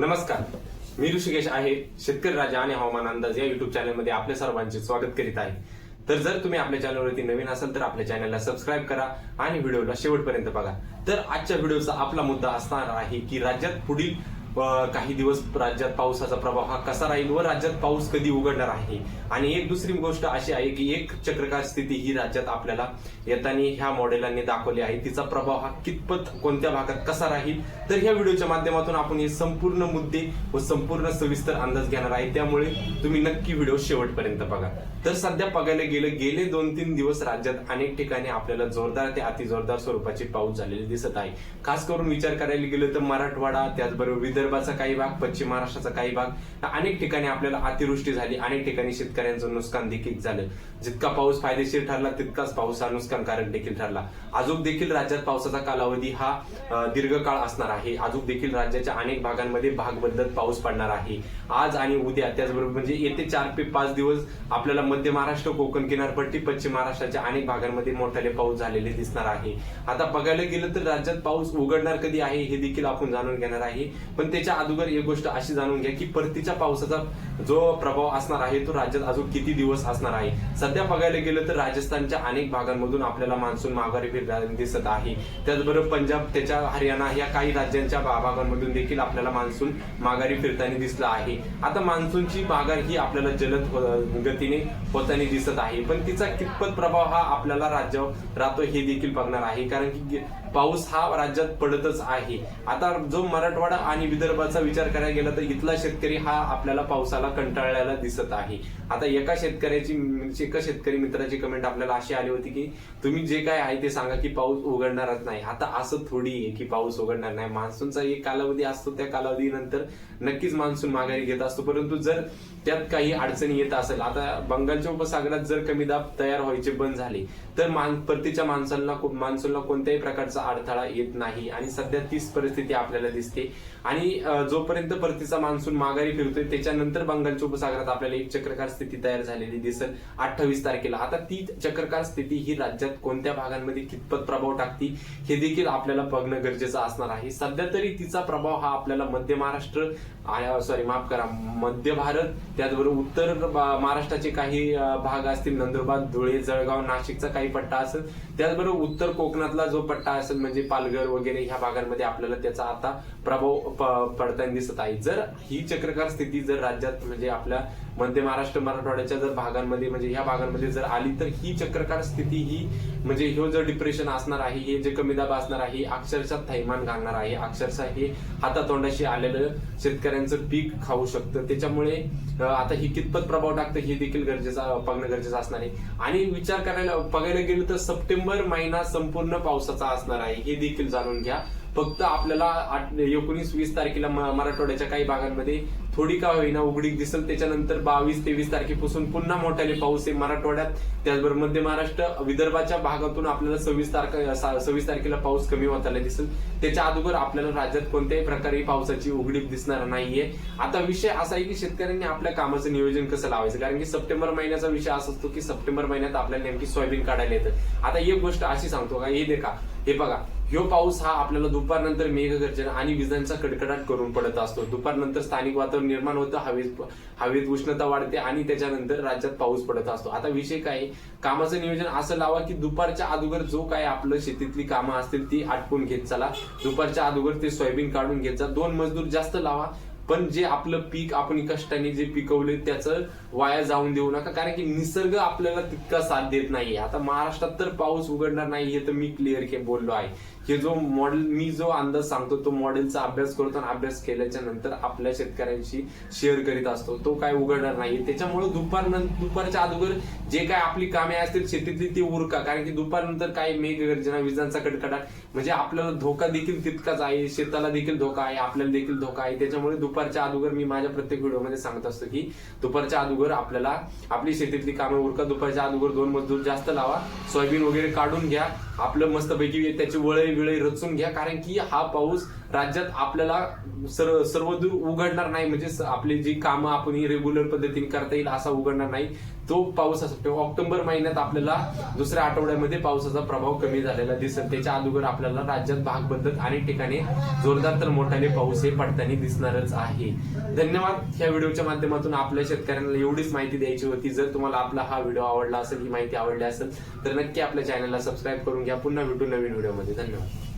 नमस्कार. मी ऋषिकेश आहे शेतकरी राजा आणि हवामान अंदाज या युट्यूब चॅनलमध्ये आपल्या सर्वांचे स्वागत करीत आहे. तर जर तुम्ही आपल्या चॅनलवरती नवीन असाल तर आपल्या चॅनलला सबस्क्राईब करा आणि व्हिडिओला शेवटपर्यंत बघा. तर आजच्या व्हिडिओचा आपला मुद्दा असणार आहे की राज्यात पुढील काही दिवस राज्यात पावसाचा प्रभाव हा कसा राहील व राज्यात पाऊस कधी उघडणार आहे? आणि एक दुसरी गोष्ट अशी आहे की एक चक्रकार स्थिती ही राज्यात आपल्याला येताना ह्या मॉडेलांनी दाखवली आहे. तिचा प्रभाव हा कितपत कोणत्या भागात कसा राहील? तर ह्या व्हिडिओच्या माध्यमातून आपण हे संपूर्ण मुद्दे व संपूर्ण सविस्तर अंदाज घेणार आहे. त्यामुळे तुम्ही नक्की व्हिडिओ शेवटपर्यंत बघा. तर सध्या बघायला गेलं गेले दोन तीन दिवस राज्यात अनेक ठिकाणी आपल्याला जोरदार ते अति जोरदार स्वरूपाची पाऊस झालेली दिसत आहे. खास करून विचार करायला गेलं तर मराठवाडा त्याचबरोबर विदर्भाचा काही भाग पश्चिम महाराष्ट्राचा काही भाग अनेक ठिकाणी आपल्याला अतिवृष्टी झाली. अनेक ठिकाणी शेतकऱ्यांचं नुकसान देखील झालं. जितका पाऊस फायदेशीर ठरला तितकाच पाऊस हा नुकसानकारक देखील ठरला. अजून देखील राज्यात पावसाचा कालावधी हा दीर्घकाळ असणार आहे. अजून देखील राज्याच्या अनेक भागांमध्ये भाग बदलत पाऊस पडणार आहे. आज आणि उद्या त्याचबरोबर म्हणजे येते चार ते पाच दिवस आपल्याला मध्य महाराष्ट्र कोकण किनारपट्टी पश्चिम महाराष्ट्राच्या अनेक भागांमध्ये मोठ्याने पाऊस झालेले दिसणार आहे. आता बघायला गेलं तर राज्यात पाऊस उघडणार कधी आहे हे देखील आपण जाणून घेणार आहे. पण त्याच्या अगोदर एक गोष्ट अशी जाणून घ्या की परतीच्या पावसाचा जो प्रभाव असणार आहे तो राज्यात अजून किती दिवस असणार आहे? सध्या बघायला गेलं तर राजस्थानच्या अनेक भागांमधून आपल्याला मान्सून माघारी फिरताना दिसत आहे. त्याचबरोबर पंजाब त्याच्या हरियाणा या काही राज्यांच्या भागांमधून देखील आपल्याला मान्सून माघारी फिरताना दिसला आहे. आता मान्सूनची माघार ही आपल्याला जलद हो- गतीने होताना दिसत आहे. पण तिचा कितपत प्रभाव हा आपल्याला राज्यावर राहतो हे देखील बघणार आहे. कारण की पाऊस हा राज्यात पडतच आहे. आता जो मराठवाडा आणि विदर्भाचा विचार करायला गेला तर इथला शेतकरी हा आपल्याला पावसाला कंटाळलेला दिसत आहे. आता एका शेतकऱ्याची एका शेतकरी मित्राची कमेंट आपल्याला अशी आली होती की तुम्ही जे काय आहे ते सांगा की पाऊस उघडणारच नाही. आता असं थोडी आहे की पाऊस उघडणार नाही. मान्सूनचा एक कालावधी असतो त्या कालावधीनंतर नक्कीच मान्सून माघारी घेत असतो. परंतु जर त्यात काही अडचणी येत असेल आता बंगालच्या उपसागरात जर कमी दाब तयार व्हायचे बंद झाले तर मान परतीच्या माणसांना मान्सूनला कोणत्याही प्रकारचा अडथळा येत नाही. आणि सध्या तीच परिस्थिती आपल्याला दिसते. आणि जोपर्यंत परतीचा मान्सून माघारी फिरतोय त्याच्यानंतर बंगालच्या उपसागरात आपल्याला एक चक्रकार स्थिती तयार झालेली दिसेल अठ्ठावीस तारखेला. आता ती चक्रकार स्थिती ही राज्यात कोणत्या भागांमध्ये कितपत प्रभाव टाकते हे देखील आपल्याला बघणं गरजेचं असणार आहे. सध्या तरी तिचा प्रभाव हा आपल्याला मध्य महाराष्ट्र सॉरी माफ करा मध्य भारत त्याचबरोबर उत्तर महाराष्ट्राचे काही भाग असतील नंदुरबार धुळे जळगाव नाशिकचा काही पट्टा असेल त्याचबरोबर उत्तर कोकणातला जो पट्टा असेल म्हणजे पालघर वगैरे ह्या भागांमध्ये आपल्याला त्याचा आता प्रभाव पडताना दिसत आहे जर ही चक्रकार स्थिती जर राज्यात म्हणजे आपल्या मध्य महाराष्ट्र मराठवाड्याच्या जर भागांमध्ये म्हणजे ह्या भागांमध्ये जर आली तर ही चक्रकार स्थिती ही म्हणजे हे जो डिप्रेशन असणार आहे हे जे कमी दाब असणार आहे अक्षरशः थैमान घालणार आहे. अक्षरशः हे हातातोंडाशी आलेलं शेतकऱ्यांचं पीक खाऊ शकतं. त्याच्यामुळे आता ही कितपत प्रभाव टाकतं हे देखील गरजेचं बघणं गरजेचं असणार आहे. आणि विचार करायला बघायला गेलं तर सप्टेंबर महिना संपूर्ण पावसाचा असणार आहे हे देखील जाणून घ्या. फक्त आपल्याला एकोणीस वीस तारखेला मराठवाड्याच्या काही भागांमध्ये थोडी का होईना उघडीक दिसेल. त्याच्यानंतर बावीस तेवीस तारखेपासून पुन्हा मोठ्याने पाऊस आहे मराठवाड्यात. त्याचबरोबर मध्य महाराष्ट्र विदर्भाच्या भागातून आपल्याला सव्वीस तारखे सव्वीस तारखेला पाऊस कमी होताना दिसेल. त्याच्या अगोदर आपल्याला राज्यात कोणत्याही प्रकारे पावसाची उघडीक दिसणार नाहीये. आता विषय असा आहे की शेतकऱ्यांनी आपल्या कामाचं नियोजन कसं लावायचं? कारण की सप्टेंबर महिन्याचा विषय असा असतो की सप्टेंबर महिन्यात आपल्याला नेमकी सोयाबीन काढायला येतं. आता एक गोष्ट अशी सांगतो का? हे देखा हे बघा. ह्यो पाऊस हा आपल्याला दुपारनंतर मेघगर्जना आणि विजांचा कडकडाट करून पडत असतो. दुपारनंतर स्थानिक वातावरण निर्माण होतं हवेत हवेत उष्णता वाढते आणि त्याच्यानंतर राज्यात पाऊस पडत असतो. आता विषय काय कामाचं नियोजन असं लावा की दुपारच्या अगोदर जो काय आपलं शेतीतली कामं असतील ती आटपून घेत चला. दुपारच्या अगोदर ते सोयाबीन काढून घेत जा. दोन मजदूर जास्त लावा पण जे आपलं पीक आपण कष्टाने जे पिकवले त्याचं वाया जाऊन देऊ नका. कारण की निसर्ग आपल्याला तितका साथ देत नाहीये. आता महाराष्ट्रात तर पाऊस उघडणार नाही हे तर मी क्लिअर के बोललो आहे. हे जो मॉडेल मी जो अंदाज सांगतो तो मॉडेलचा अभ्यास करतो आणि अभ्यास केल्याच्यानंतर आपल्या शेतकऱ्यांशी शेअर करीत असतो. तो काय उघडणार नाही. त्याच्यामुळे दुपार दुपारच्या अगोदर जे काय आपली कामे असतील शेतीतली ती उरका. कारण की दुपारनंतर काही मेघगर्जना विजांचा कडकडाट. म्हणजे आपल्याला धोका देखील तितकाच आहे. शेताला देखील धोका आहे. आपल्याला देखील धोका आहे. त्याच्यामुळे दुपारच्या अगोदर मी माझ्या प्रत्येक व्हिडिओमध्ये सांगत असतो की दुपारच्या अगोदर आपल्याला आपली शेतीतली कामे उरका. दुपारच्या अगोदर दोन मजदूर जास्त लावा. सोयाबीन वगैरे काढून घ्या. आपलं मस्तपैकी त्याची वळई विळई रचून घ्या कारण की हा पाऊस राज्यात आपल्याला सर्व सर्वदूर उघडणार नाही म्हणजे आपले आपली जी कामं आपण रेग्युलर पद्धतीने करता येईल असा उघडणार नाही. तो पाऊस असतो ऑक्टोबर महिन्यात आपल्याला दुसऱ्या आठवड्यामध्ये पावसाचा प्रभाव कमी झालेला दिसेल. त्याच्या अगोदर आपल्याला राज्यात भाग बदलत अनेक ठिकाणी जोरदार तर मोठ्याने पाऊस हे पडताना दिसणारच आहे. धन्यवाद. ह्या व्हिडिओच्या माध्यमातून आपल्या शेतकऱ्यांना एवढीच माहिती द्यायची होती. जर तुम्हाला आपला हा व्हिडिओ आवडला असेल ही माहिती आवडली असेल तर नक्की आपल्या चॅनलला सबस्क्राईब करून घ्या. पुन्हा भेटू नवीन व्हिडिओमध्ये. धन्यवाद.